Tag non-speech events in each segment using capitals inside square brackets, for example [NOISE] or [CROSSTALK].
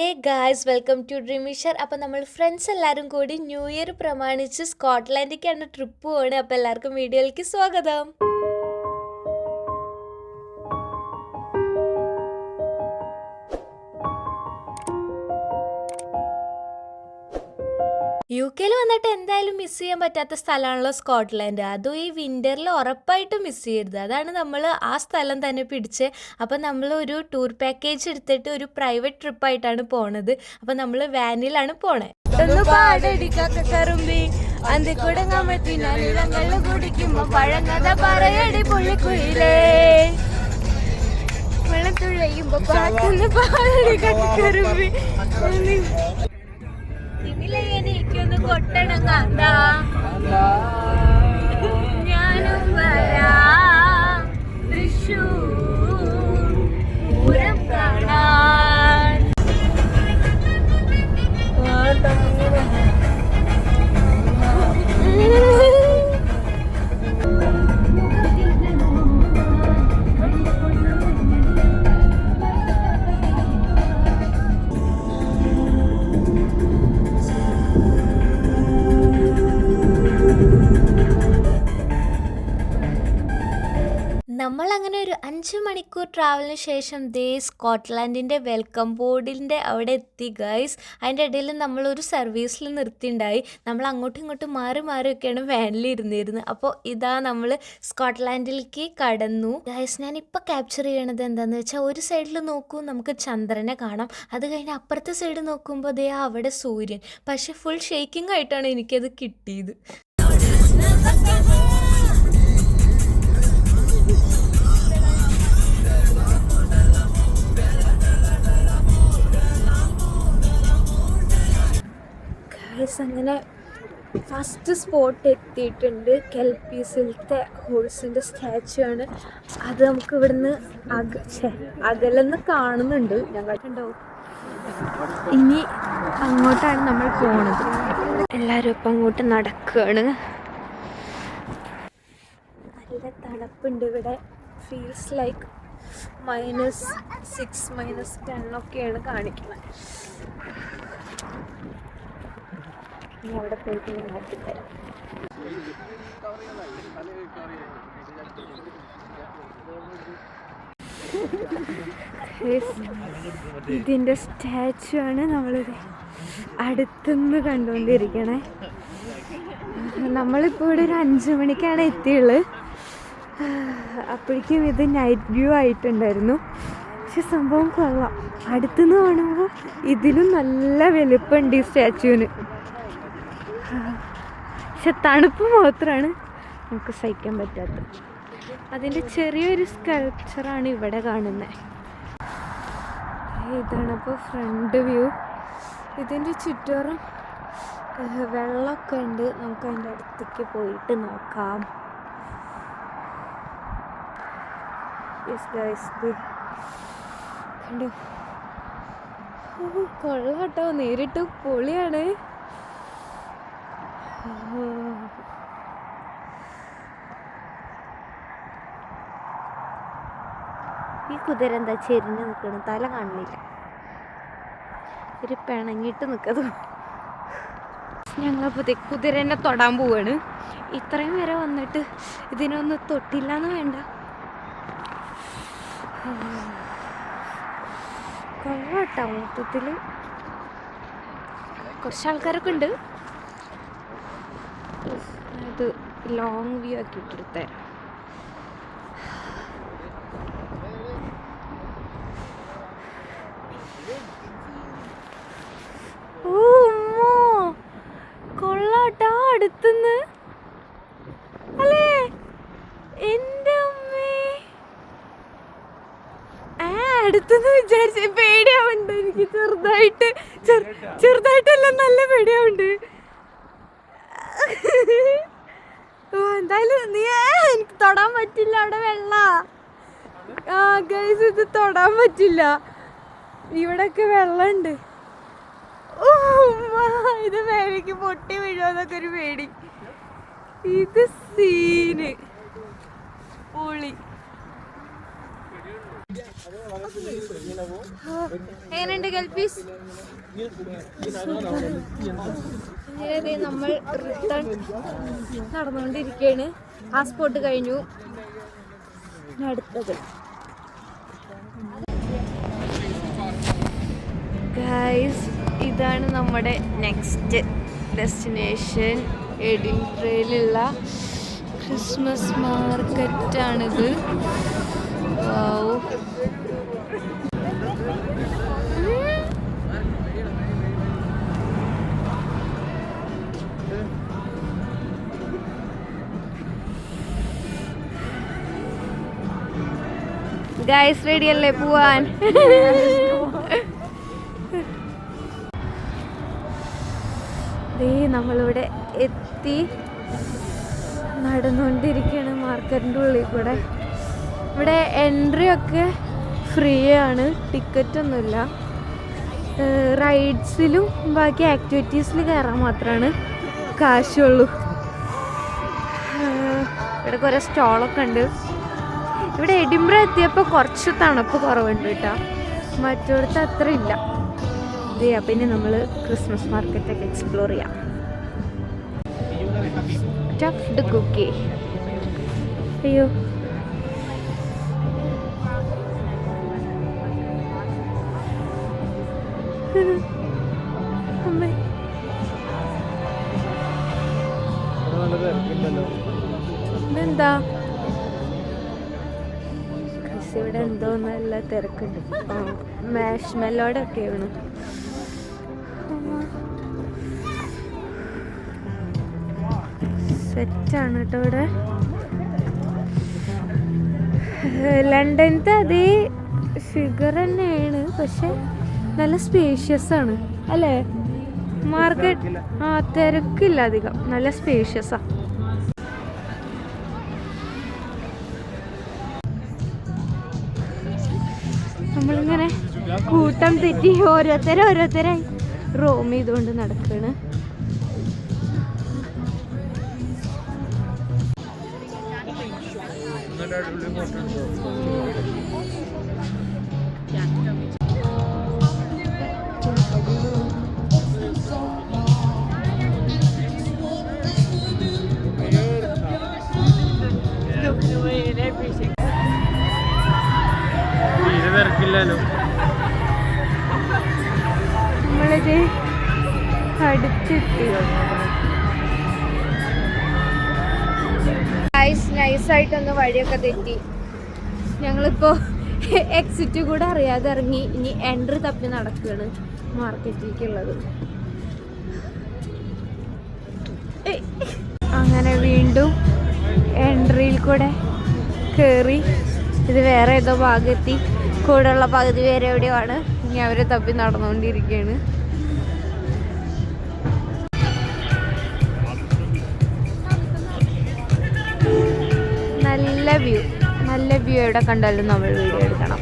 Hey guys welcome to Dreamisher അപ്പോൾ നമ്മൾ friends എല്ലാവരും കൂടി ന്യൂ ഇയർ പ്രമാണിച്ച് സ്കോട്ട്ലാൻഡിലേക്കാണ് ട്രിപ്പ് പോകണേ അപ്പോൾ എല്ലാവർക്കും വീഡിയോയിലേക്ക് സ്വാഗതം. യു കെയിൽ വന്നിട്ട് എന്തായാലും മിസ് ചെയ്യാൻ പറ്റാത്ത സ്ഥലമാണല്ലോ സ്കോട്ട്ലാൻഡ് അതും ഈ വിന്ററിൽ ഉറപ്പായിട്ടും മിസ് ചെയ്യരുത്. അതാണ് നമ്മൾ ആ സ്ഥലം തന്നെ പിടിച്ച് അപ്പോൾ നമ്മൾ ഒരു ടൂർ പാക്കേജ് എടുത്തിട്ട് ഒരു പ്രൈവറ്റ് ട്രിപ്പായിട്ടാണ് പോണത്. അപ്പോൾ നമ്മൾ വാനിലാണ് പോണേ. ഒന്ന് അന്തി കുടിക്കുമ്പോ പഴങ്ങത പറയടി പുള്ളിക്കുയിലേ. [LAUGHS] കൊട്ടണം കാന്താ ഞാനും വരാം. അഞ്ച് മണിക്കൂർ ട്രാവലിന് ശേഷം ദേ സ്കോട്ട്ലാൻഡിന്റെ വെൽക്കം ബോർഡിന്റെ അവിടെ എത്തി ഗൈസ് അതിന്റെ ഇടയിൽ നമ്മളൊരു സർവീസിൽ നിർത്തിണ്ടായി. നമ്മൾ അങ്ങോട്ടും ഇങ്ങോട്ടും മാറി മാറിയൊക്കെയാണ് വാനിൽ ഇരുന്നിരുന്നത് അപ്പോൾ ഇതാ നമ്മൾ സ്കോട്ട്ലാൻഡിലേക്ക് കടന്നു. ഗൈസ് ഞാൻ ഇപ്പോൾ ക്യാപ്ചർ ചെയ്യണത് എന്താണെന്ന് വെച്ചാൽ ഒരു സൈഡിൽ നോക്കൂ നമുക്ക് ചന്ദ്രനെ കാണാം. അത് കഴിഞ്ഞ് അപ്പുറത്തെ സൈഡ് നോക്കുമ്പോൾ ദേ അവിടെ സൂര്യൻ. പക്ഷെ ഫുൾ ഷേക്കിംഗ് ആയിട്ടാണ് എനിക്കത് കിട്ടിയത്. [LAUGHS] ഗൈസ് അങ്ങനെ ഫസ്റ്റ് സ്പോട്ട് എത്തിയിട്ടുണ്ട്. കെൽപ്പീസിലത്തെ ഹോഴ്സിന്റെ സ്റ്റാച്ചു ആണ്. അത് നമുക്ക് ഇവിടുന്ന് അക അകലെന്ന് കാണുന്നുണ്ട്. കണ്ടുണ്ടാവും ഇനി അങ്ങോട്ടാണ് നമ്മൾ പോണത്. എല്ലാവരും ഇപ്പം അങ്ങോട്ട് നടക്കുകയാണ് നല്ല തണുപ്പുണ്ട് ഇവിടെ. Feels like minus six minus ten ഒക്കെയാണ് കാണിക്കുന്നത്. ഇനി അവിടെ പോയിട്ട് ഞാൻ നോക്കിത്തരാം സ്റ്റാച്ചു ആണ് നമ്മളിത് അടുത്തുനിന്ന് കണ്ടുകൊണ്ടിരിക്കണേ. നമ്മളിപ്പോ ഇവിടെ ഒരു അഞ്ച് മണിക്കാണ് എത്തിയുള്ളത് അപ്പോഴേക്കും ഇത് നൈറ്റ് വ്യൂ ആയിട്ടുണ്ടായിരുന്നു. പക്ഷെ സംഭവം കൊള്ളാം. അടുത്തുനിന്ന് കാണുമ്പോൾ ഇതിലും നല്ല വലുപ്പമുണ്ട് ഈ സ്റ്റാച്ചുവിന്. പക്ഷെ തണുപ്പ് മാത്രമാണ് നമുക്ക് സഹിക്കാൻ പറ്റാത്തത്. അതിന്റെ ചെറിയൊരു സ്കൾപ്ചറാണ് ഇവിടെ കാണുന്നത് ഇതാണ് അപ്പോൾ ഫ്രണ്ട് വ്യൂ ഇതിന്റെ ചുറ്റോറം വെള്ളമൊക്കെ ഉണ്ട്. നമുക്ക് അതിന്റെ അടുത്തേക്ക് പോയിട്ട് നോക്കാം. യെസ് ഗൈസ് ദി ഓ കൊള്ളാം കേട്ടോ. നേരിട്ട് പൊളിയാണ്. ഈ കുതിര എന്താ ചെരിഞ്ഞ് നിൽക്കണം തല കാണില്ല. ഒരു പിണങ്ങിയിട്ട് നിൽക്കത് ഞങ്ങളപ്പോൾ കുതിരനെ തൊടാൻ പോവാണ്. ഇത്രയും വരെ വന്നിട്ട് ഇതിനൊന്നും തൊട്ടില്ല എന്ന് വേണ്ട. കൊള്ളാട്ടോ മൊത്തത്തിൽ കുറച്ച് ആൾക്കാരൊക്കെ ഉണ്ട്. ഇത് ലോങ് വ്യൂ ആക്കി ഇട്ടെടുത്തേ ഓ ഉമ്മോ. കൊള്ളാട്ടാ അടുത്തുന്ന് അല്ലേ? എന്റെ അമ്മേ. ആ അടുത്തുനിന്ന് വിചാരിച്ച പേടിയാവുണ്ട് എനിക്ക് ചെറുതായിട്ട് ചെറു- ചെറുതായിട്ടല്ല നല്ല പേടിയാവുണ്ട് ഓ എന്തായാലും നീ എനിക്ക് തൊടാൻ പറ്റില്ല അവിടെ വെള്ള. ആ ഗൈസ് ഇത് തൊടാൻ പറ്റില്ല. ഇവിടൊക്കെ വെള്ളമുണ്ട്. ഇത് മേലേക്ക് പൊട്ടി വീഴുമെന്നൊക്കെ ഒരു പേടി. ഇത് സീന്. പൊളി. എങ്ങനെയുണ്ട് അങ്ങനെ ദേ നമ്മൾ റിട്ടേൺ നടന്നുകൊണ്ടിരിക്കുകയാണ് ആ സ്പോട്ട് കഴിഞ്ഞു. അടുത്തത്. ഗൈസ് ഇതാണ് നമ്മുടെ നെക്സ്റ്റ് ഡെസ്റ്റിനേഷൻ എഡിൻട്രയിലുള്ള ക്രിസ്മസ് മാർക്കറ്റാണിത് വാവ് ഗൈസ് റെഡി അല്ലേ? പോവാൻ. [LAUGHS] ദേ നമ്മളിവിടെ എത്തി നടന്നുകൊണ്ടിരിക്കുകയാണ് മാർക്കറ്റിന്റെ ഉള്ളിൽ കൂടെ. ഇവിടെ എൻട്രി ഒക്കെ ഫ്രീ ആണ് ടിക്കറ്റ് ഒന്നുമില്ല. റൈഡ്സിലും ബാക്കി ആക്ടിവിറ്റീസിൽ കയറാൻ മാത്രമാണ് കാശുള്ളൂ. ഇവിടെ കുറേ സ്റ്റോളൊക്കെ ഉണ്ട്. ഇവിടെ എഡിംബ്ര എത്തിയപ്പോൾ കുറച്ച് തണുപ്പ് കുറവുണ്ട് കേട്ടോ. മറ്റോടത്ത് അത്ര ഇല്ല. ഇതേ പിന്നെ നമ്മൾ ക്രിസ്മസ് മാർക്കറ്റൊക്കെ എക്സ്പ്ലോർ ചെയ്യാം. സ്റ്റഫ്ഡ് കുക്കി അയ്യോ. അമ്മേ [LAUGHS] നല്ല തിരക്കുണ്ട്. മാഷ് മെല്ലോടെ ഒക്കെയാണ് സെറ്റാണ് കേട്ടോ ഇവിടെ. ലണ്ടനത്തെ അതേ ഫിഗർ തന്നെയാണ് പക്ഷെ നല്ല സ്പേഷ്യസ് ആണ്. അല്ലേ? മാർക്കറ്റ് ആ തിരക്കില്ല അധികം. നല്ല സ്പേഷ്യസാ നമ്മളിങ്ങനെ കൂട്ടം തെറ്റി ഓരോരുത്തരെ ഓരോരുത്തരായി റോം ചെയ്തുകൊണ്ട് നടക്കാണ്. തീരെ തിരക്കില്ലല്ലോ നമ്മളിത് അടുത്തെത്തി നൈസായിട്ടൊന്ന് വഴിയൊക്കെ തെറ്റി. ഞങ്ങളിപ്പോ എക്സിറ്റ് കൂടെ അറിയാതെ ഇറങ്ങി. ഇനി എൻട്രി തപ്പി നടക്കുകയാണ് മാർക്കറ്റിലേക്കുള്ളത്. അങ്ങനെ വീണ്ടും എൻട്രിയിൽ കൂടെ കേറി. ഇത് വേറെ ഏതോ ഭാഗത്തി കൂടെയുള്ള പകുതി പേര് എവിടെയാണ് ഇനി അവരെ തപ്പി നടന്നുകൊണ്ടിരിക്കുകയാണ്. നല്ല വ്യൂ. നല്ല വ്യൂ എവിടെ കണ്ടാലും നമ്മൾ വീഡിയോ എടുക്കണം.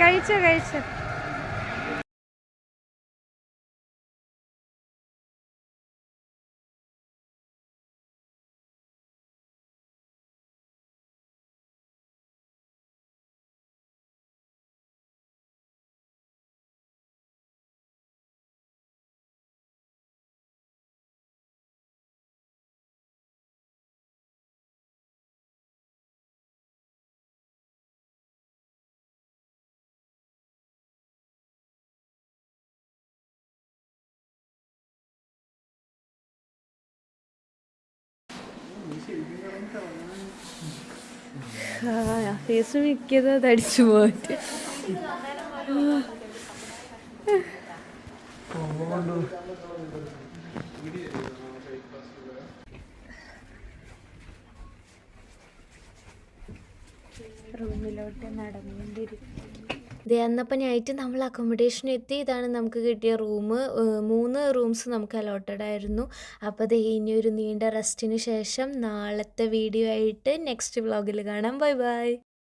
കഴിച്ചോ കഴിച്ചോ. ഫേസ് മിക്കത് അതടിച്ചു പോയിട്ട്. റൂമിലോട്ട് നടന്നുകൊണ്ടിരിക്കും അന്നപ്പം നൈറ്റ് നമ്മൾ അക്കോമഡേഷൻ എത്തി. ഇതാണ് നമുക്ക് കിട്ടിയ റൂം മൂന്ന് റൂംസ് നമുക്ക് അലോട്ടഡ് ആയിരുന്നു. അപ്പോൾ അത് ഇനി ഒരു നീണ്ട റെസ്റ്റിന് ശേഷം നാളത്തെ വീഡിയോ ആയിട്ട് നെക്സ്റ്റ് വ്ളോഗിൽ കാണാം. Bye bye